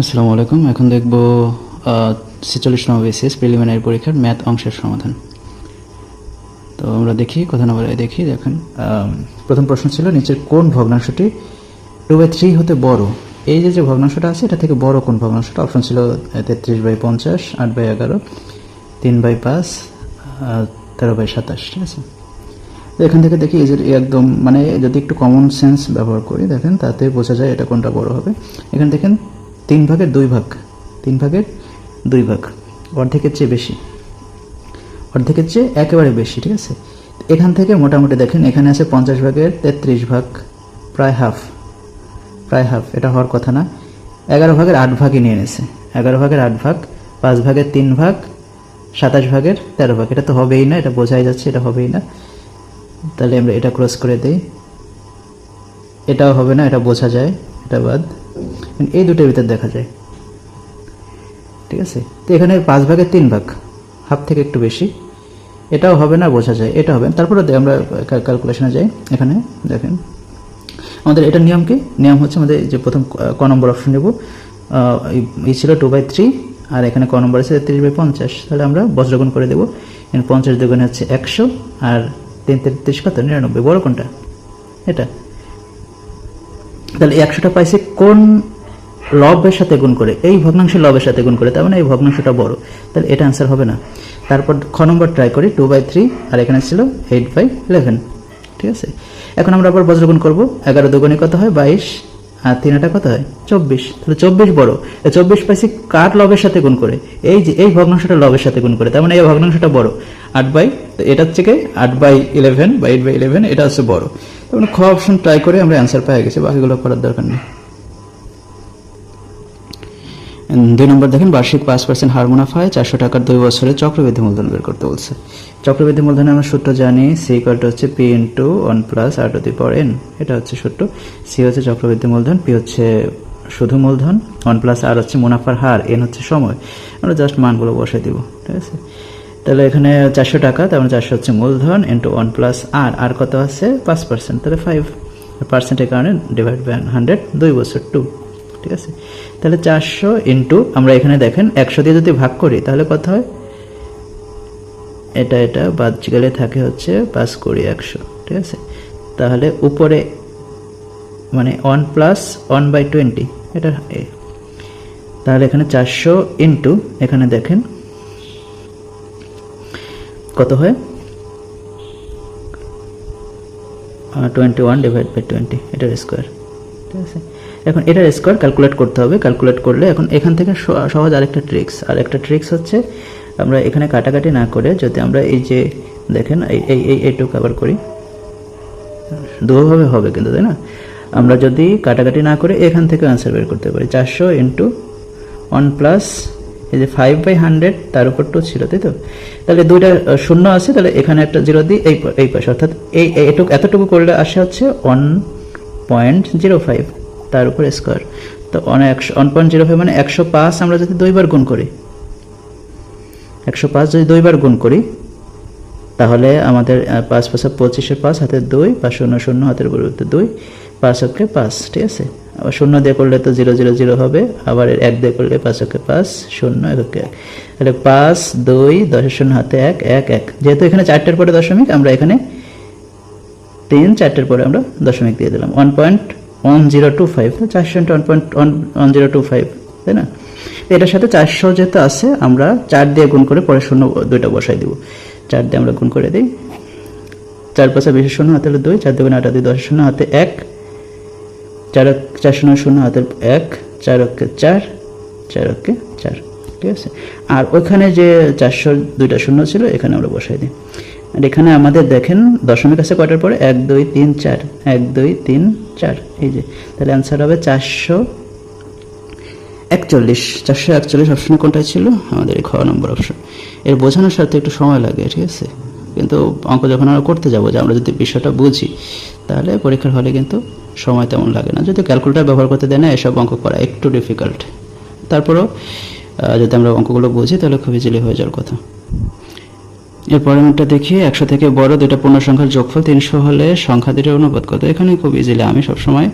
আসসালামু আলাইকুম। এখন দেখব ছেচল্লিশ নম্বর বিসিএস প্রিলিমিনারি পরীক্ষার ম্যাথ অংশের সমাধান। তো আমরা দেখি, কথা নম্বর দেখি, দেখেন। প্রথম প্রশ্ন ছিল, নিচের কোন ভগ্নাংশটি টু বাই থ্রি হতে বড়? এই যে যে ভগ্নাংশটা আছে, এটা থেকে বড় কোন ভগ্নাংশটা? অপশন ছিল তেত্রিশ বাই পঞ্চাশ, আট বাই এগারো, তিন বাই পাঁচ তেরো বাই সাতাশ, ঠিক আছে? তো এখান থেকে দেখি, এই যে একদম মানে যদি একটু কমন সেন্স ব্যবহার করি, দেখেন, তাতে বোঝা যায় এটা কোনটা বড় হবে। এখানে দেখেন তিন ভাগের দুই ভাগ, তিন ভাগের দুই ভাগ, অর্ধেকের চেয়ে বেশি, অর্ধেকের চেয়ে একেবারে বেশি, ঠিক আছে? এখান থেকে মোটামুটি দেখেন, এখানে আছে পঞ্চাশ ভাগের তেত্রিশ ভাগ, প্রায় হাফ প্রায় হাফ, এটা হওয়ার কথা না। এগারো ভাগের আট ভাগই নিয়ে এনেছে এগারো ভাগের আট ভাগ, পাঁচ ভাগের তিন ভাগ, সাতাশ ভাগের তেরো ভাগ, এটা তো হবেই না, এটা বোঝাই যাচ্ছে, এটা হবেই না। তাহলে আমরা এটা ক্রস করে দেই। এটাও হবে না, এটা বোঝা যায়, এটা বাদ। এই দুটোর ভিতর দেখা যায়। ঠিক আছে? তো এখানে পাঁচ ভাগের তিন ভাগ, হাফ থেকে একটু বেশি। এটাও হবে না, বোঝা যায়। এটা হবে। তারপরে আমরা ক্যালকুলেশনে যাই। এখানে দেখেন। আমাদের এটা নিয়ম কি? নিয়ম হচ্ছে আমাদের যে প্রথম ক- নম্বর অপশন নেব। এই ছিল টু বাই থ্রি আর এখানে ক নম্বর আছে তেত্রিশ বাই পঞ্চাশ। তাহলে আমরা বজ্রগুণ করে দেবো। পঞ্চাশ দুগুণে হচ্ছে একশো, আর তিন তেত্রিশ কত? নিরানব্বই। বড় কোনটা এটা। তাহলে একশোটা পাইছে কোন লবের সাথে গুণ করে, এই ভগ্নাংশের লবের সাথে গুণ করে, তার মানে এই ভগ্নাংশটা বড়। তাহলে এটা অ্যান্সার হবে না। তারপর খ নম্বর ট্রাই করি টু বাই থ্রি আর এখানে ছিল এইট বাই ইলেভেন ঠিক আছে? এখন আমরা আবার বজ্রগুণ করব। এগারো দুগুণে কত হয়? বাইশ। আর তিনটা কত হয়? চব্বিশ। তাহলে চব্বিশ বড়। চব্বিশ পাইছি কার লবের সাথে গুণ করে? এই যে, এই ভগ্নাংশটা লবের সাথে গুণ করে, তার মানে এই ভগ্নাংশটা বড়। আট বাই তো এটা থেকে আট বাই ইলেভেন বা এইট বাই ইলেভেন এটা হচ্ছে বড়। তার মানে খ অপশন ট্রাই করে আমরা অ্যান্সার পেয়ে গেছি, বাকিগুলো করার দরকার নেই। দুই নম্বর দেখেন, বার্ষিক পাঁচ পার্সেন্ট হার মুনাফায় চারশো টাকার দুই বছরে চক্রবৃদ্ধি মূলধন বের করতে বলছে। চক্রবৃদ্ধি মূলধনে আমরা সূত্র জানি সি ইকুয়ালটা হচ্ছে P into one plus R to the power N এটা হচ্ছে সূত্র। সি হচ্ছে চক্রবৃদ্ধি মূলধন পি হচ্ছে শুধু মূলধন ওয়ান প্লাস আর হচ্ছে মুনাফার হার এন হচ্ছে সময়। আমরা জাস্ট মানগুলো বসে দিব, ঠিক আছে? তাহলে এখানে চারশো টাকা, তার মানে চারশো হচ্ছে মূলধন ইন্টু ওয়ান প্লাস আর আর কত আছে? পাঁচ পার্সেন্ট তাহলে ফাইভ পার্সেন্টের কারণে ডিভাইড বাই হান্ড্রেড দুই বছর টু ঠিক আছে? তাহলে চারশো ইন্টু আমরা এখানে দেখেন, একশো দিয়ে যদি ভাগ করি, তাহলে কত হয়? এটা এটা, বাদ গেলে থাকে হচ্ছে পাঁচ কুড়ি একশো, ঠিক আছে? তাহলে উপরে মানে one plus one by twenty এটা তাহলে এখানে চারশো ইন্টু এখানে দেখেন, কত হয়? Twenty one divide by twenty এটার স্কোয়ার ঠিক আছে? এখন এটার স্কোয়ার ক্যালকুলেট করতে হবে। ক্যালকুলেট করলে এখন এখান থেকে সহজ আরেকটা ট্রিক্স আর একটা ট্রিক্স হচ্ছে, আমরা এখানে কাটাকাটি না করে যদি আমরা এই যে দেখেন, এই এই এই, এইটুকু আবার করি। দুভাবে হবে কিন্তু, তাই না? আমরা যদি কাটাকাটি না করে এখান থেকে আনসার বের করতে পারি। চারশো ইন্টু ওয়ান প্লাস এই যে ফাইভ বাই হান্ড্রেড তার উপর টু ছিল, তাই তো? তাহলে দুইটা শূন্য আছে, তাহলে এখানে একটা জিরো দিই এই এই পাশে, অর্থাৎ এই- এটুকু, এতটুকু করলে আসে হচ্ছে ওয়ান পয়েন্ট জিরো ফাইভ তার উপর স্কোয়ার তো ওয়ান একশো ওয়ান পয়েন্ট জিরো ফাইভ মানে একশো পাঁচ আমরা যদি দুইবার গুণ করি। একশো পাঁচ যদি দুইবার গুণ করি, তাহলে আমাদের পাঁচ পাঁচে পঁচিশে পাঁচ হাতের দুই, পাঁচ শূন্য শূন্য, হাতের পরিবর্তে দুই, পাঁচ অক্ষে পাঁচ, ঠিক আছে? আবার শূন্য দিয়ে করলে তো জিরো জিরো জিরো হবে, আবার এক দিয়ে করলে পাঁচ অক্ষে পাঁচ, শূন্য, এক অক্ষে এক। তাহলে পাঁচ, দুই, দশের শূন্য, হাতে এক এক এক। যেহেতু এখানে চারটের পরে দশমিক, আমরা এখানে তিন, চারটের পরে আমরা দশমিক দিয়ে দিলাম। One point one zero two five চারশো into one point one one zero two five তাই না? এটার সাথে চারশো যেহেতু আছে, আমরা চার দিয়ে গুণ করে পরে শূন্য দুইটা বসাই দিব। চার দিয়ে আমরা গুণ করে দিই। চার পাশে বেশি শূন্য হাতে হলো দুই, চার দুগুণ আটা দুই দশ শূন্য, হাতে এক। চার চার শূন্য শূন্য হাতে এক, চার অক্ষে চার চার অক্ষে চার, ঠিক আছে? আর ওখানে যে চারশো দুইটা শূন্য ছিল, এখানে আমরা বসাই দিই। আর এখানে আমাদের দেখেন দশমিক আছে কয়টার পরে? এক, দুই, তিন, চার। এক, দুই, তিন, চার। এই যে, তাহলে অ্যান্সার হবে চারশো একচল্লিশ। চারশো একচল্লিশ অপশনে কোনটাই ছিল? আমাদের খ নম্বর অপশন এর বোঝানোর সাথে একটু সময় লাগে, ঠিক আছে? কিন্তু অঙ্ক যখন আমরা করতে যাব, যে আমরা যদি বিষয়টা বুঝি, তাহলে পরীক্ষার হলে কিন্তু সময় তেমন লাগে না। যদি ক্যালকুলেটার ব্যবহার করতে দেয় না, এসব অঙ্ক করা একটু ডিফিকাল্ট তারপরেও যদি আমরা অঙ্কগুলো বুঝি, তাহলে খুব ইজিলি হয়ে যাওয়ার কথা। এর পরেরটা দেখি, একশো থেকে বড় দুইটা পূর্ণ সংখ্যার যোগফল তিনশো হলে সংখ্যা দুটোর অনুপাত কত? এখানে খুব ইজিলি আমি সবসময়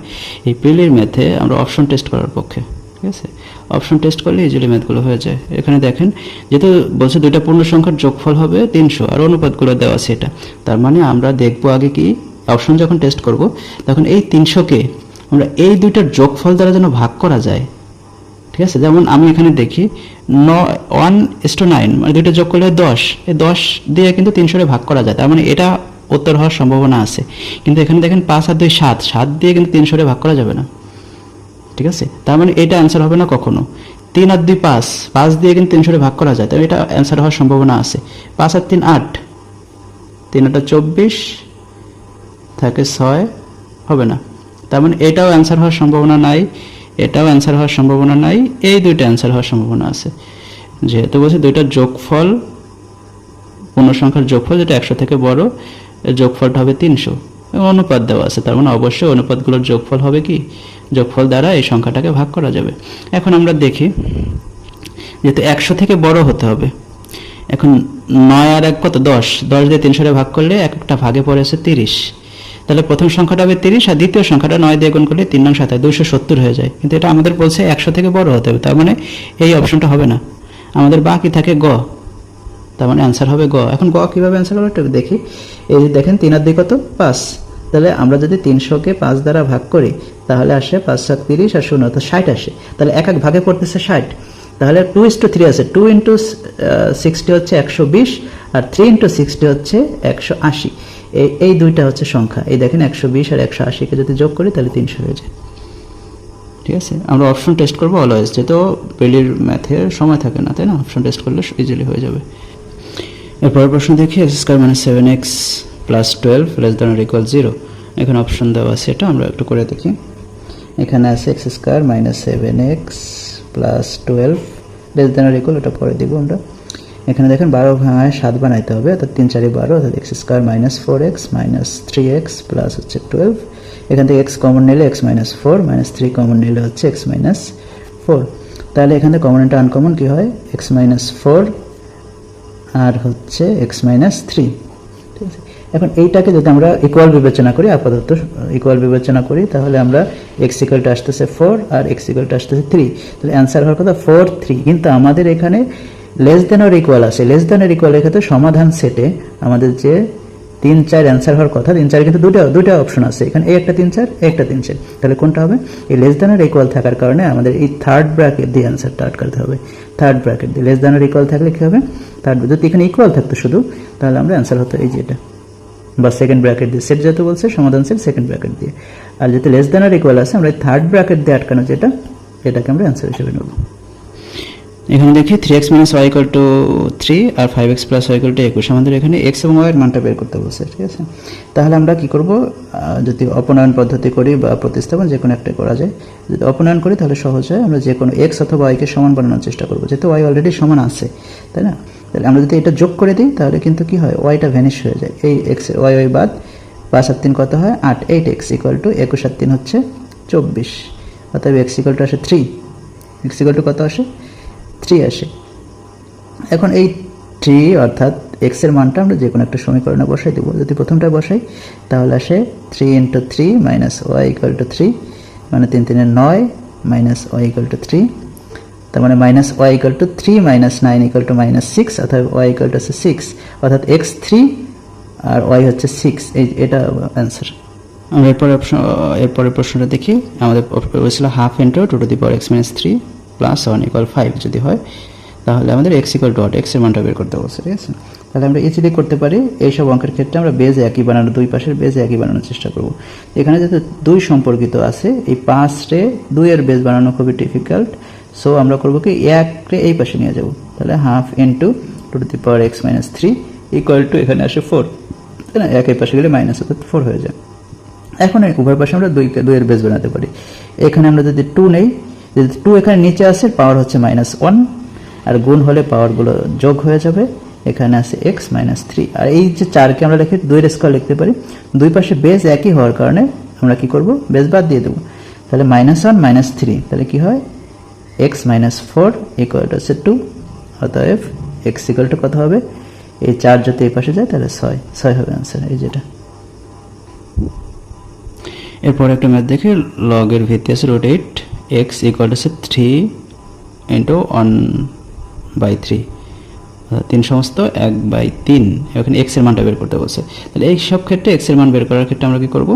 এই প্রিলির মেথে আমরা অপশন টেস্ট করার পক্ষে, ঠিক আছে? অপশন টেস্ট করলে ইজিলি ম্যাথগুলো হয়ে যায়। এখানে দেখেন, যেহেতু বলছে দুইটা পূর্ণ সংখ্যার যোগফল হবে তিনশো, আর অনুপাতগুলো দেওয়া আছে এটা। তার মানে আমরা দেখব আগে কি অপশন যখন টেস্ট করব, তখন এই তিনশোকে আমরা এই দুইটার যোগফল দ্বারা যেন ভাগ করা যায় ঠিক আছে? যেমন আমি এখানে দেখি ন ওয়ান ইস টু নাইন মানে দুইটা যোগ করলে দশ। এই দশ দিয়ে কিন্তু তিনশোরে ভাগ করা যায়। তার মানে এটা উত্তর হওয়ার সম্ভাবনা আছে। কিন্তু এখানে দেখেন পাঁচ আর দুই সাত সাত দিয়ে কিন্তু তিনশোরে ভাগ করা যাবে না। ঠিক আছে? তার মানে এটা অ্যান্সার হবে না কখনো। তিন আর দুই পাঁচ পাঁচ দিয়ে কিন্তু তিনশোরে ভাগ করা যায়। তাই এটা অ্যান্সার হওয়ার সম্ভাবনা আছে। পাঁচ আর তিন আট, তিন আটটা চব্বিশ থাকে ছয়, হবে না। তার মানে এটাও অ্যান্সার হওয়ার সম্ভাবনা নাই। এটাও অ্যান্সার হওয়ার সম্ভাবনা নাই, এই দুইটা অ্যান্সার হওয়ার সম্ভাবনা আছে। যেহেতু বলছে দুইটার যোগফল পূর্ণ সংখ্যার যোগফল যেটা একশো থেকে বড় যোগফলটা হবে তিনশো। অনুপাত দেওয়া আছে, তার মানে অবশ্যই অনুপাতগুলোর যোগফল হবে কি? যোগফল দ্বারা এই সংখ্যাটাকে ভাগ করা যাবে। এখন আমরা দেখি, যেহেতু একশো থেকে বড় হতে হবে, এখন নয় আর এক কত? দশ। দশ দিয়ে তিনশোটা ভাগ করলে এক একটা ভাগে পড়েছে তিরিশ। তাহলে প্রথম সংখ্যাটা হবে তিরিশ আর দ্বিতীয় সংখ্যাটা নয় দিয়ে গুণ করলে তিন নং সাতাশ দুশো সত্তর হয়ে যায়। কিন্তু এটা আমাদের বলছে একশো থেকে বড় হতে হবে, তার মানে এই অপশনটা হবে না। আমাদের বাকি থাকে গ, তার মানে অ্যান্সার হবে গ। এখন গ কীভাবে অ্যান্সার করব একটু দেখি। এই যে দেখেন, তিন আর দুই কত? পাঁচ। তাহলে আমরা যদি তিনশোকে পাঁচ দ্বারা ভাগ করি, তাহলে আসে পাঁচ সাত তিরিশ আর শূন্য, অর্থাৎ ষাট আসে। তাহলে এক এক ভাগে পড়তেছে ষাট। তাহলে টু ইস টু থ্রি আছে টু ইন্টু সিক্সটি হচ্ছে একশো বিশ আর থ্রি ইন্টু সিক্সটি হচ্ছে একশো আশি। এই এই দুইটা হচ্ছে সংখ্যা। এই দেখেন একশো বিশ আর একশো আশিকে যদি যোগ করি তাহলে তিনশো হয়ে যায়। ঠিক আছে? আমরা অপশন টেস্ট করব অলওয়েজ যেহেতু পেলির ম্যাথের সময় থাকে না, তাই না? অপশন টেস্ট করলে ইজিলি হয়ে যাবে। এরপরের প্রশ্ন দেখি এক্স স্কোয়ার মানে seven X plus twelve less than equal zero এখানে অপশন দেওয়া আছে, এটা আমরা একটু করে দেখি। এখানে আছে X square minus seven X plus twelve less than equal ওটা পরে দিব আমরা। এখানে দেখেন বারো ভাঙায় সাত বানাইতে হবে, অর্থাৎ তিন চারি বারো, অর্থাৎ X square minus four X minus three X plus হচ্ছে টুয়েলভ এখান থেকে এক্স কমন নিলে X minus four minus three common নিলে হচ্ছে এক্স মাইনাস ফোর তাহলে এখানে কমন একটা আনকমন কী হয়? এক্স মাইনাস ফোর আর হচ্ছে এক্স মাইনাস থ্রি ঠিক আছে? এখন এইটাকে যদি আমরা ইকুয়াল বিবেচনা করি, আপাতত ইকুয়াল বিবেচনা করি, তাহলে আমরা এক্স ইকুয়ালটা আসতেছে ফোর আর এক্স ইকুয়ালটা আসতেছে থ্রি তাহলে অ্যান্সার হওয়ার কথা ফোর থ্রি কিন্তু আমাদের এখানে লেস দেন আর ইকুয়াল আছে লেস দেন আর ইকুয়াল ক্ষেত্রে সমাধান সেটে আমাদের যে তিন চার অ্যান্সার হওয়ার কথা, তিন চার কিন্তু দুটো দুটো অপশন আছে। এখানে এই একটা তিন চার একটা তিন চার। তাহলে কোনটা হবে? এই লেস দেন আর ইকুয়াল থাকার কারণে আমাদের এই থার্ড ব্র্যাকেট দিয়ে অ্যান্সারটা আটকাতে হবে। থার্ড ব্র্যাকেট দিয়ে লেস দেন আর ইকুয়াল থাকলে কী হবে? থার্ড যদি এখানে ইকুয়াল থাকতো শুধু, তাহলে আমরা অ্যান্সার হতো এই যে এটা। বা সেকেন্ড ব্র্যাকেট দিয়ে সেট যেহেতু বলছে, সমাধান সেট সেকেন্ড ব্র্যাকেট দিয়ে। আর যেহেতু লেস দেন আর ইকুয়াল আছে, আমরা থার্ড ব্র্যাকেট দিয়ে আটকানো যেটা, এটাকে আমরা অ্যান্সার হিসেবে নেব। এখানে দেখি three X minus Y equal to three R five X plus Y equal to একুশ। আমাদের এখানে এক্স এবং ওয়াইয়ের মানটা বের করতে বলছে, ঠিক আছে? তাহলে আমরা কি করব? যদি অপনয়ন পদ্ধতি করি বা প্রতিস্থাপন যে কোনো একটা করা যায়, যদি অপনয়ন করি তাহলে সহজ হয় আমরা যে কোনো এক্স অথবা ওয়াইকে সমান বানানোর চেষ্টা করব। যেহেতু ওয়াই অলরেডি সমান আছে, তাই না? তাহলে আমরা যদি এটা যোগ করে দিই, তাহলে কিন্তু কি হয়? ওয়াইটা ভ্যানিশ হয়ে যায়। এই এক্স ওয়াই ওয়াই বাদ পাঁচ আর তিন কত হয়? আট। এইট এক্স ইকুয়াল টু একুশ আর তিন হচ্ছে চব্বিশ। অতএব এক্স ইকুয়াল টু আসে থ্রি এক্স ইকুয়াল টু কত আসে? থ্রি আসে। এখন এই থ্রি অর্থাৎ এক্সের মানটা আমরা যে কোনো একটা সমীকরণে বসাই দেবো। যদি প্রথমটা বসাই, তাহলে আসে three into three minus Y equal to three মানে তিন তিনের নয় minus Y equal to three, তার মানে minus Y equal to three minus nine equal to minus six অর্থাৎ ওয়াই ইকুয়াল টু হচ্ছে সিক্স অর্থাৎ এক্স থ্রি আর ওয়াই হচ্ছে সিক্স এই এটা অ্যান্সার আমরা এরপরে, এরপরের প্রশ্নটা দেখি। আমাদের হয়েছিল half into two to the power X minus three plus one equal five যদি হয়, তাহলে আমাদের এক্স ইকুয়াল টু ওয়াট এক্সের মানটা বের করতে বলছে, ঠিক আছে? তাহলে আমরা ইজিলি করতে পারি, এইসব অঙ্কের ক্ষেত্রে আমরা বেজ একই বানানো দুই পাশের বেজ একই বানানোর চেষ্টা করব। এখানে যেহেতু দুই সম্পর্কিত আছে, এই পাঁচরে দুইয়ের বেজ বানানো খুবই ডিফিকাল্ট সো আমরা করব কি একরে এই পাশে নিয়ে যাব। তাহলে half into two to the power X minus three equal to এখানে আসে ফোর তাই না? এক এই পাশে গেলে মাইনাস অর্থাৎ ফোর হয়ে যায়। এখন উভয় পাশে আমরা দুই দুইয়ের বেস বানাতে পারি। এখানে আমরা যদি টু নেই টু এখানে নিচে আসে পাওয়ার হচ্ছে মাইনাস ওয়ান আর গুণ হলে পাওয়ারগুলো যোগ হয়ে যাবে। এখানে আছে এক্স মাইনাস থ্রি আর এই যে চারকে আমরা লিখে দুইয়ের স্কোয়ার লিখতে পারি, দুই পাশে বেস একই হওয়ার কারণে আমরা কি করব? বেস বাদ দিয়ে দেবো। তাহলে মাইনাস ওয়ান মাইনাস থ্রি তাহলে কি হয়? X minus four equal to হচ্ছে টু অতএব এক্স ইকুয়াল টু কত হবে? এই চার যদি এই পাশে যায়, তাহলে ছয়। ছয় হবে অ্যান্সার এই যেটা। এরপর একটা ম্যাথ দেখে লগের ভিত্তি আছে রোট এইট এক্স ইকুয়াল হচ্ছে three into one by three তিন সমস্ত এক বাই তিন। এখানে এক্সের মানটা বের করতে বলছে। তাহলে এই সব ক্ষেত্রে এক্সের মান বের করার ক্ষেত্রে আমরা কি করব?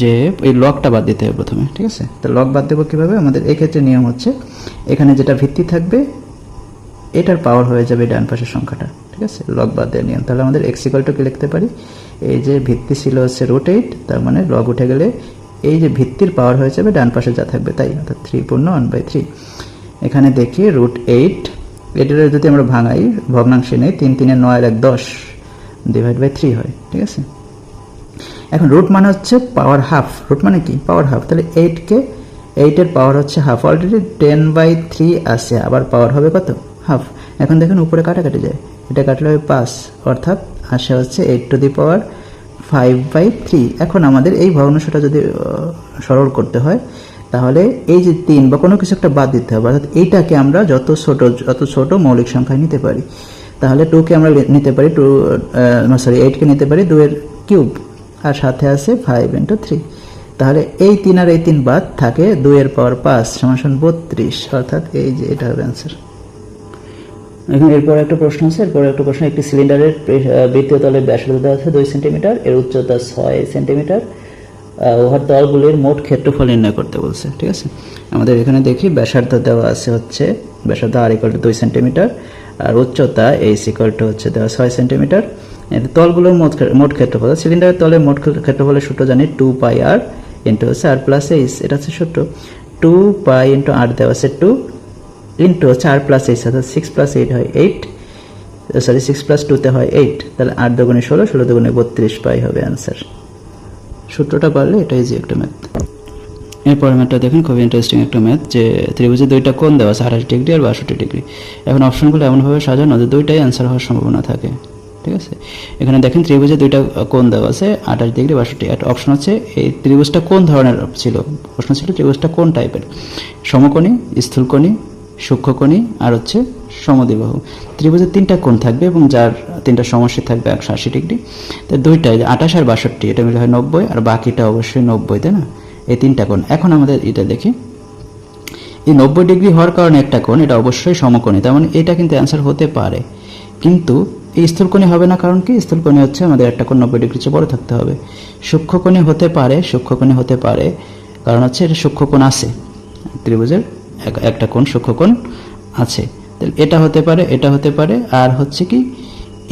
যে এই লগটা বাদ দিতে হবে প্রথমে, ঠিক আছে? তো লগ বাদ দেবো কীভাবে? আমাদের এই ক্ষেত্রে নিয়ম হচ্ছে, এখানে যেটা ভিত্তি থাকবে, এটার পাওয়ার হয়ে যাবে ডান পাশের সংখ্যাটা, ঠিক আছে? লগ বাদ দেওয়ার নিয়ম। তাহলে আমাদের এক্স ইকাল টু কি লিখতে পারি? এই যে ভিত্তি ছিল হচ্ছে রুট এইট তার মানে লগ উঠে গেলে এই যে ভিত্তির পাওয়ার হয়ে যাবে, ডান পাশে যা থাকবে তাই, অর্থাৎ থ্রি পূর্ণ ওয়ান বাই থ্রি এখানে দেখি রুট এইট এটার যদি আমরা ভাঙাই, ভগ্নাংশে নেই, তিন তিনের নয় এক দশ ডিভাইড বাই থ্রি হয়, ঠিক আছে? এখন রুট মানে হচ্ছে পাওয়ার হাফ রুট মানে কি? পাওয়ার হাফ তাহলে এইটকে এইটের পাওয়ার হচ্ছে half already ten by three আসে আবার পাওয়ার হবে কত? হাফ এখন দেখুন উপরে কাটাকাটি যায়। এটা কাটলে হবে পাঁচ, অর্থাৎ আসে হচ্ছে eight to the power five by three এখন আমাদের এই ভগ্নাংশটা যদি সরল করতে হয়, তাহলে এই যে তিন বা কোনো কিছু একটা বাদ দিতে হবে, অর্থাৎ এইটাকে আমরা যত ছোট যত ছোট মৌলিক সংখ্যায় নিতে পারি, তাহলে টুকে আমরা নিতে পারি টু সরি এইটকে নিতে পারি দুয়ের কিউব আর সাথে আছে ফাইভ ইন্টু থ্রি তাহলে এই তিন আর এই তিন বাদ থাকে দুইয়ের পাওয়ার পাঁচ, সমান বত্রিশ, অর্থাৎ এই যে, এটা হবে অ্যান্সার এখন এরপর একটা প্রশ্ন আছে, এরপর একটা প্রশ্ন, একটি সিলিন্ডারের বৃত্তীয় তলের ব্যাসার্ধ আছে দুই সেন্টিমিটার, এর উচ্চতা ছয় সেন্টিমিটার উহার তলগুলির মোট ক্ষেত্রফল নির্ণয় করতে বলছে, ঠিক আছে? আমাদের এখানে দেখি, ব্যাসার্ধ দেওয়া আছে হচ্ছে, ব্যাসার্ধ আর ইকাল টু দুই সেন্টিমিটার, আর উচ্চতা এই ইকাল টু হচ্ছে দেওয়া ছয় সেন্টিমিটার। তলগুলোর মোট মোট ক্ষেত্রফল, সিলিন্ডারের তলে মোট ক্ষে- ক্ষেত্রফলের সূত্র জানি টু পাই আর ইন্টু হচ্ছে আর প্লাস এইচ এটা হচ্ছে সূত্র টু পাই ইন্টু আর দেওয়া আছে two into R plus eight অর্থাৎ সিক্স প্লাস এইট হয় এইট সরি সিক্স প্লাস টুতে হয় এইট তাহলে আট দুগুণে ষোলো ষোলো দুগুণে বত্রিশ পাই হবে অ্যান্সার সূত্রটা পারলে এটাই যে একটা ম্যাথ এরপর ম্যাথটা দেখেন, খুবই ইন্টারেস্টিং একটা ম্যাথ যে ত্রিভুজে দুইটা কোণ দেওয়া আছে, আঠাশ ডিগ্রি আর বাষট্টি ডিগ্রি। এখন অপশনগুলো এমনভাবে সাজানো যে দুইটাই অ্যান্সার হওয়ার সম্ভাবনা থাকে, ঠিক আছে? এখানে দেখেন ত্রিভুজে দুইটা কোণ দেওয়া আছে, আঠাশ ডিগ্রি, বাষট্টি, আর অপশন হচ্ছে এই ত্রিভুজটা কোন ধরনের ছিল? প্রশ্ন ছিল ত্রিভুজটা কোন টাইপের সমকোণী, স্থূলকোণী সূক্ষ্মকোণী আর হচ্ছে সমদ্বিবাহু ত্রিভুজের তিনটা কোণ থাকবে এবং যার তিনটা সমস্যা থাকবে একশো আশি ডিগ্রি। তো দুইটাই আঠাশ আর বাষট্টি, এটা মিলে হয় নব্বই, আর বাকিটা অবশ্যই নব্বই, তাই না? এই তিনটা কোণ। এখন আমাদের এটা দেখি। এই নব্বই ডিগ্রি হওয়ার কারণে একটা কোণ, এটা অবশ্যই সমকোণী, তার মানে এটা কিন্তু অ্যান্সার হতে পারে। কিন্তু এই স্থূলকোণী হবে না, কারণ কি? স্থূলকোণী হচ্ছে আমাদের একটা কোণ নব্বই ডিগ্রির চেয়ে বড় থাকতে হবে। সূক্ষ্মকোণী হতে পারে, সূক্ষ্মকোণী হতে পারে, কারণ হচ্ছে এটা সূক্ষ্মকোণ আছে ত্রিভুজের। একটা কোণ সূক্ষ্মকোণ আছে। তাহলে এটা হতে পারে, এটা হতে পারে, আর হচ্ছে কি,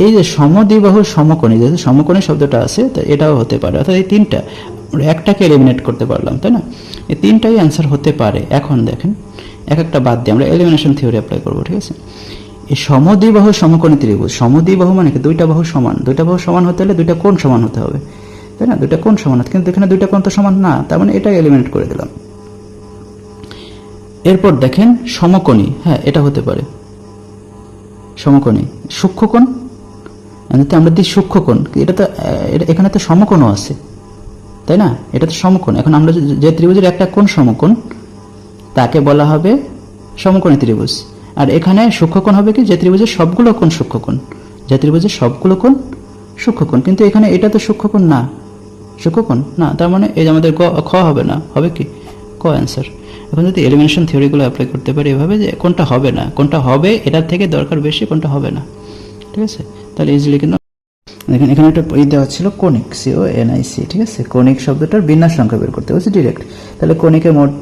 এই যে সমদ্বিবাহু সমকোণী যেহেতু সমকোণী শব্দটা আছে, তো এটাও হতে পারে। অর্থাৎ এই তিনটা, আমরা একটাকে এলিমিনেট করতে পারলাম, তাই না? এই তিনটাই অ্যান্সার হতে পারে। এখন দেখেন, এক একটা বাদ দিয়ে আমরা এলিমিনেশন থিওরি অ্যাপ্লাই করব, ঠিক আছে? এই সমদ্বিবাহু সমকোণী ত্রিভুজ, সমদ্বিবাহু মানে কি? দুইটা বাহু সমান। দুইটা বাহু সমান হতে হলে দুইটা কোণ সমান হতে হবে, তাই না? দুইটা কোণ সমান কিন্তু এখানে দুইটা কোণ তো সমান না, তার মানে এটা এলিমিনেট করে দিলাম। এরপর দেখেন সমকোণী। হ্যাঁ এটা হতে পারে। সমকোণী। সূক্ষ্মকোণ? এমনিতে আমরা দিই সূক্ষ্মকোণ। এটা তো এখানে তো সমকোণও আছে। তাই না? এটা তো সমকোণ। এখন আমরা যে- ত্রিভুজের একটা কোণ সমকোণ, তাকে বলা হবে সমকোণী ত্রিভুজ। আর এখানে সূক্ষ্মকোণ হবে কি? যে ত্রিভুজের সবগুলো কোণ সূক্ষ্মকোণ। যে ত্রিভুজের সবগুলো কোণ সূক্ষ্মকোণ। কিন্তু এখানে এটা তো সূক্ষ্মকোণ না। সূক্ষ্মকোণ? না, তার মানে এই যে আমাদের খ হবে না। হবে কি? ক অ্যান্সার এখন যদি এলিমিনেশন থিওরিগুলো অ্যাপ্লাই করতে পারি এভাবে যে কোনটা হবে না, কোনটা হবে, এটার থেকে দরকার বেশি, কোনটা হবে না। ঠিক আছে? তাহলে ইজিলি কিন্তু দেখেন, এখানে একটা ই দেওয়া ছিল কোনিক সিও এনআইসি ঠিক আছে? কোনিক শব্দটার বিন্যাস সংখ্যা বের করতে হচ্ছে ডিরেক্ট তাহলে কোনিকের মোট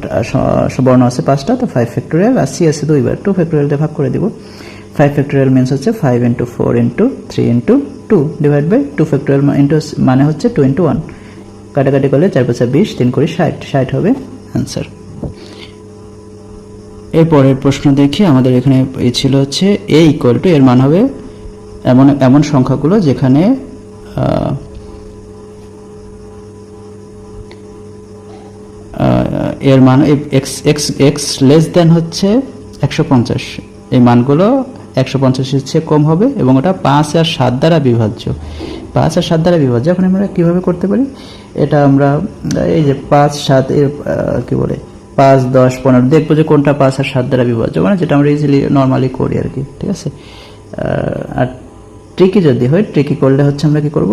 বর্ণ আছে পাঁচটা, তো ফাইভ ফ্যাক্টোরিয়াল আর সি আছে দুইবার। টু ফ্যাক্টোরিয়াল দিয়ে ভাগ করে দিব। ফাইভ ফ্যাক্টোরিয়াল মিনস হচ্ছে five into four into three into two divide by two factorial into মানে হচ্ছে টু ইন্টু ওয়ান কাটাকাটি করলে চার পাঁচা বিশ, তিন করে ষাট। ষাট হবে অ্যান্সার এরপরের প্রশ্ন দেখি, আমাদের এখানে এ ছিল হচ্ছে এ ইকুয়াল টু এর মান হবে এমন এমন সংখ্যাগুলো যেখানে এর মান X X X less than হচ্ছে একশো পঞ্চাশ। এই মানগুলো একশো পঞ্চাশের চেয়ে কম হবে এবং ওটা পাঁচ আর সাত দ্বারা বিভাজ্য। পাঁচ আর সাত দ্বারা বিভাজ্য, এখন আমরা কীভাবে করতে পারি? এটা আমরা, এই যে পাঁচ, সাত, এর কি বলে? পাঁচ, দশ, পনেরো, দেখব যে কোনটা পাঁচ আর সাত দ্বারা বিভাজ্য মানে যেটা আমরা ইজিলি নর্মালি করি আর কি, ঠিক আছে? আর ট্রিকি যদি হয় ট্রিকি করলে হচ্ছে আমরা কি করব?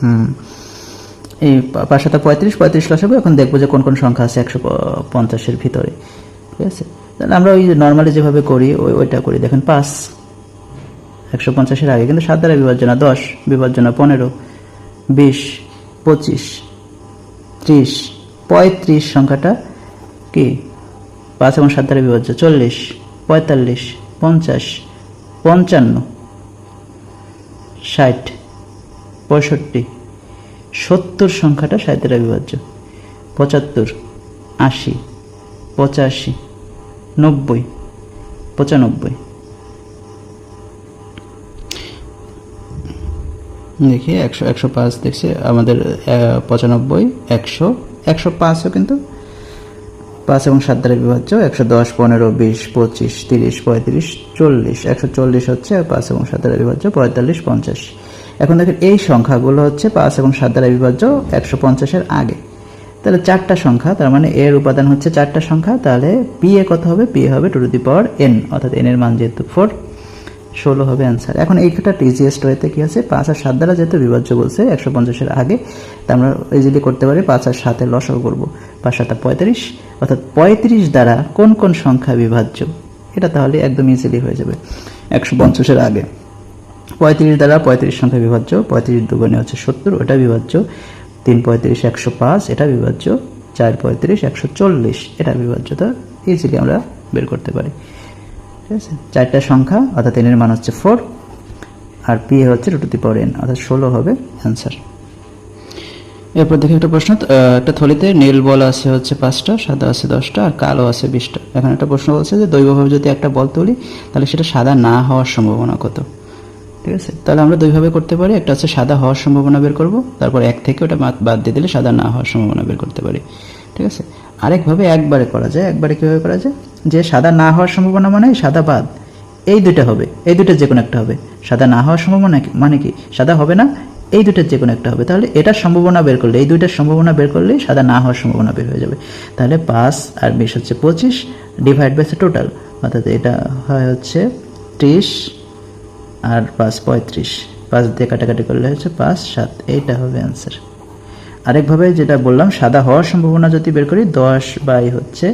হুম, এই পাঁচ সাথে পঁয়ত্রিশ পঁয়ত্রিশ লসাগু, এখন দেখব যে কোন কোন সংখ্যা আছে একশো পঞ্চাশের ভিতরে, ঠিক আছে? তাহলে আমরা ওই নর্মালি যেভাবে করি, ওই, ওইটা করি। দেখেন পাঁচ, একশো পঞ্চাশের আগে কিন্তু সাত দ্বারা বিভাজ্য না, দশ, বিভাজ্য না, পনেরো, বিশ, পঁচিশ, ত্রিশ পঁয়ত্রিশ সংখ্যাটা কি? পাঁচ এবং সাত দ্বারা বিভাজ্য, চল্লিশ, পঁয়তাল্লিশ, পঞ্চাশ, পঞ্চান্ন, ষাট, পঁয়ষট্টি, সত্তর সংখ্যাটা ষাট দ্বারা বিভাজ্য, পঁচাত্তর, আশি, পঁচাশি, নব্বই, পঁচানব্বই। দেখি, একশো একশো পাঁচ দেখছি, আমাদের পঁচানব্বই, একশো একশো পাঁচও কিন্তু। পাঁচ এবং সাত দ্বারা বিভাজ্য, একশো দশ, পনেরো, বিশ, পঁচিশ, তিরিশ, পঁয়ত্রিশ, চল্লিশ। একশো চল্লিশ হচ্ছে পাঁচ এবং সাত দ্বারা বিভাজ্য, পঁয়তাল্লিশ, পঞ্চাশ। এখন দেখেন এই সংখ্যাগুলো হচ্ছে পাঁচ এবং সাত দ্বারা বিভাজ্য, একশো পঞ্চাশের আগে। তাহলে চারটা সংখ্যা, তার মানে এর উপাদান হচ্ছে চারটা সংখ্যা, তাহলে পি এ কত হবে? পি হবে two to the power N অর্থাৎ এন এর মান যেহেতু ফোর ষোলো হবে অ্যান্সার এখন এইটা টিজিএস্ট ওয়েতে কী আছে? পাঁচ আর সাত দ্বারা যেহেতু বিভাজ্য বলছে, একশো পঞ্চাশের আগে, তা আমরা ইজিলি করতে পারি পাঁচ আর সাতে লসাগু করব। পাঁচ সাতটা পঁয়ত্রিশ, অর্থাৎ পঁয়ত্রিশ দ্বারা কোন কোন সংখ্যা বিভাজ্য? এটা তাহলে একদম ইজিলি হয়ে যাবে একশো পঞ্চাশের আগে। পঁয়ত্রিশ দ্বারা পঁয়ত্রিশ সংখ্যা বিভাজ্য, পঁয়ত্রিশ দুগুণে হচ্ছে সত্তর, ওটা বিভাজ্য। তিন পঁয়ত্রিশ একশো পাঁচ, এটা বিভাজ্য। চার পঁয়ত্রিশ একশো চল্লিশ, এটা বিভাজ্য তো ইজিলি আমরা বের করতে পারি। ঠিক আছে? চারটা সংখ্যা অর্থাৎ এনের মান হচ্ছে ফোর আর পি হচ্ছে টু দি পাওয়ার এন অর্থাৎ ষোলো হবে অ্যান্সার এরপর দেখি একটা প্রশ্ন একটা থলিতে নীল বল আছে হচ্ছে পাঁচটা সাদা আছে দশটা আর কালো আছে বিশটা। এখন একটা প্রশ্ন বলছে যে দৈবভাবে যদি একটা বল তুলি তাহলে সেটা সাদা না হওয়ার সম্ভাবনা কত? ঠিক আছে? তাহলে আমরা দুইভাবে করতে পারি একটা হচ্ছে সাদা হওয়ার সম্ভাবনা বের করব তারপর এক থেকে ওটা বাদ দিয়ে দিলে সাদা না হওয়ার সম্ভাবনা বের করতে পারি। ঠিক আছে? আরেকভাবে একবারে করা যায়, একবারে কীভাবে করা যায়? যে সাদা না হওয়ার সম্ভাবনা মানে সাদা বাদ। এই দুইটা হবে, এই দুইটার যে কোনো একটা হবে। সাদা না হওয়ার সম্ভাবনা মানে কি? সাদা হবে না, এই দুইটার যে কোনো একটা হবে। তাহলে এটার সম্ভাবনা বের করলে, এই দুইটার সম্ভাবনা বের করলে সাদা না হওয়ার সম্ভাবনা বের হয়ে যাবে। তাহলে পাঁচ আর বিশ হচ্ছে পঁচিশ ডিভাইড বাই টোটাল অর্থাৎ এটা হয় হচ্ছে ত্রিশ আর পাঁচ পঁয়ত্রিশ। পাঁচ দিয়ে কাটাকাটি করলে হচ্ছে পাঁচ, সাত। এইটা হবে অ্যান্সার আরেকভাবে যেটা বললাম, সাদা হওয়ার সম্ভাবনা যদি বের করি, দশ বাই হচ্ছে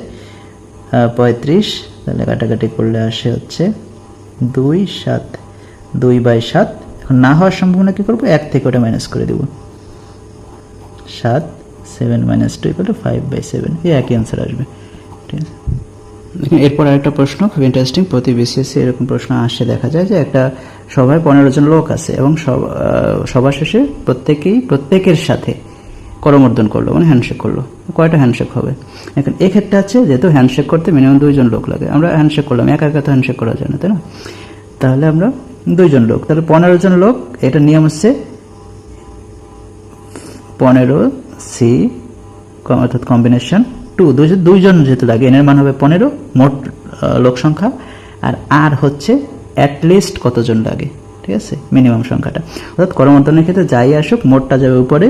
পঁয়ত্রিশ, তাহলে কাটাকাটি করলে আসে হচ্ছে দুই সাত, দুই বাই সাত। এখন না হওয়ার সম্ভাবনা কী করব? এক থেকে ওটা মাইনাস করে দেবো। সাত seven minus two equal to five by seven এই একই অ্যান্সার আসবে। ঠিক আছে? দেখুন, এরপর আরেকটা প্রশ্ন, খুব ইন্টারেস্টিং প্রতি বিসিএসসি এরকম প্রশ্ন আসে, দেখা যায় যে একটা সভায় পনেরো জন লোক আছে এবং সব সভা শেষে প্রত্যেকেই, প্রত্যেকের সাথে করমর্দন করল মানে হ্যান্ডশেক করল। কয়টা হ্যান্ডশেক হবে? এখন এক্ষেত্রে আছে, যেহেতু হ্যান্ডশেক করতে মিনিমাম দুইজন লোক লাগে। আমরা হ্যান্ডশেক করলাম, একা একা তো হ্যান্ডশেক করা যায় না, তাই না? তাহলে আমরা দুইজন লোক। তাহলে পনেরো জন লোক, এটা নিয়ম হচ্ছে পনেরো সি অর্থাৎ কম্বিনেশন টু দুইজন যেহেতু লাগে, এনের মান হবে পনেরো, মোট লোক সংখ্যা। আর আর হচ্ছে অ্যাটলিস্ট কতজন লাগে, ঠিক আছে? মিনিমাম সংখ্যাটা। অর্থাৎ করমর্দনের ক্ষেত্রে যাই আসুক, মোটটা যাবে উপরে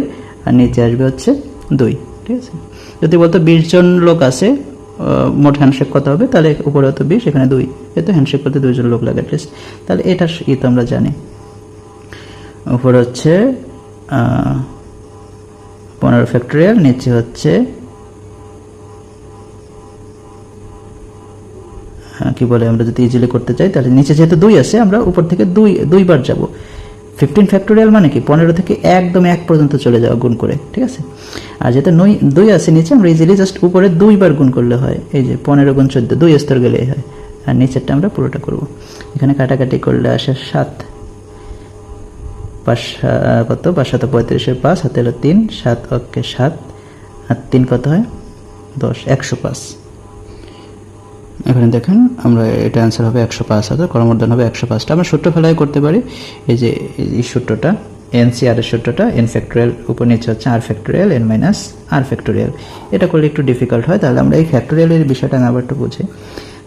আর নিচে আসবে হচ্ছে দুই ঠিক আছে? যদি বলতো বিশ জন লোক আছে মোট হ্যান্ডশেক কত হবে? তাহলে উপরে হতো বিশ এখানে দুই। যেহেতু হ্যান্ডশেক করতে দুইজন লোক লাগে অ্যাটলিস্ট তাহলে এটা ই তো আমরা জানি। উপরে হচ্ছে পনেরো ফ্যাক্টরিয়াল নিচে হচ্ছে হ্যাঁ, কি বলে আমরা যদি ইজিলি করতে চাই তাহলে নিচে যেহেতু দুই আছে আমরা উপর থেকে দুই দুইবার যাব। ফিফটিন ফ্যাক্টোরিয়াল মানে কি? পনেরো থেকে একদম এক পর্যন্ত চলে যাওয়া গুণ করে, ঠিক আছে? আর যেহেতু নই, দুই আছে নিচে, আমরা ইজিলি জাস্ট উপরে দুইবার গুণ করলে হয়। এই যে পনেরো গুণ চোদ্দ, দুই স্তর গেলেই হয়। আর নিচেরটা আমরা পুরোটা করব। এখানে কাটাকাটি করলে আসে সাত। পাঁচ কত? পাঁচ সাত পঁয়ত্রিশের পাঁচ, হাতে তিন, সাত অক্ষে সাত। আর তিন কত হয়? দশ, একশো পাঁচ। এখানে দেখেন, আমরা এটা অ্যান্সার হবে একশো পাঁচ হাজার করমর্দন হবে একশো পাঁচটা। আমরা সূত্র ফেলায় করতে পারি। এই যে, এই সূত্রটা এন সি আর সূত্রটা এন ফ্যাক্টোরিয়াল উপর নিচে হচ্ছে R factorial N minus R factorial এটা করলে একটু ডিফিকাল্ট হয়, তাহলে আমরা এই ফ্যাক্টোরিয়ালের বিষয়টা আবার একটু বুঝি।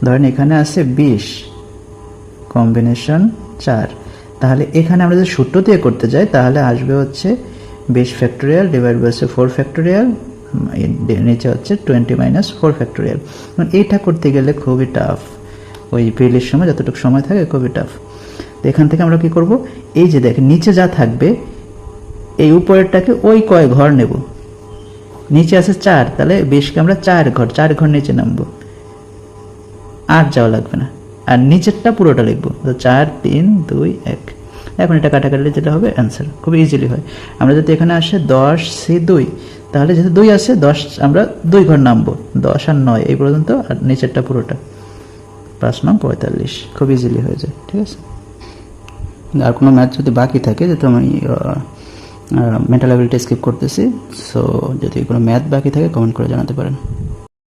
ধরেন এখানে আছে বিশ কম্বিনেশন চার। তাহলে এখানে আমরা যদি সূত্র দিয়ে করতে যাই, তাহলে আসবে হচ্ছে বিশ factorial divide by four factorial নিচে হচ্ছে টোয়েন্টি মাইনাস ফোর ফ্যাক্টোরিয়াল এইটা করতে গেলে খুবই টাফ ওই পিএলের সময় যতটুকু সময় থাকে, খুবই টাফ তো এখান থেকে আমরা কি করব? এই যে দেখেন, নিচে যা থাকবে, এই উপরেরটাকে ওই কয় ঘর নেব। নিচে আছে চার, তাহলে বেশকে আমরা চার ঘর চার ঘর নিচে নামবো। আর যাওয়া লাগবে না। আর নিচেরটা পুরোটা লিখব। তো চার, তিন, দুই, এক। এখন এটা কাটাকাটি যেটা হবে অ্যান্সার খুব ইজিলি হয়। আমরা যদি এখানে আসে দশ, সি দুই, তাহলে যেহেতু দুই আছে, দশ, আমরা দুই ঘর নামবো। দশ আর নয়, এই পর্যন্ত, আর নিচেরটা পুরোটা। পাঁচ নং পঁয়তাল্লিশ, খুব ইজিলি হয়ে যায়, ঠিক আছে? আর কোনো ম্যাথ যদি বাকি থাকে, যেহেতু আমি মেন্টাল অ্যাবিলিটি স্কিপ করতেছি সো যদি কোনো ম্যাথ বাকি থাকে কমেন্ট করে জানাতে পারেন।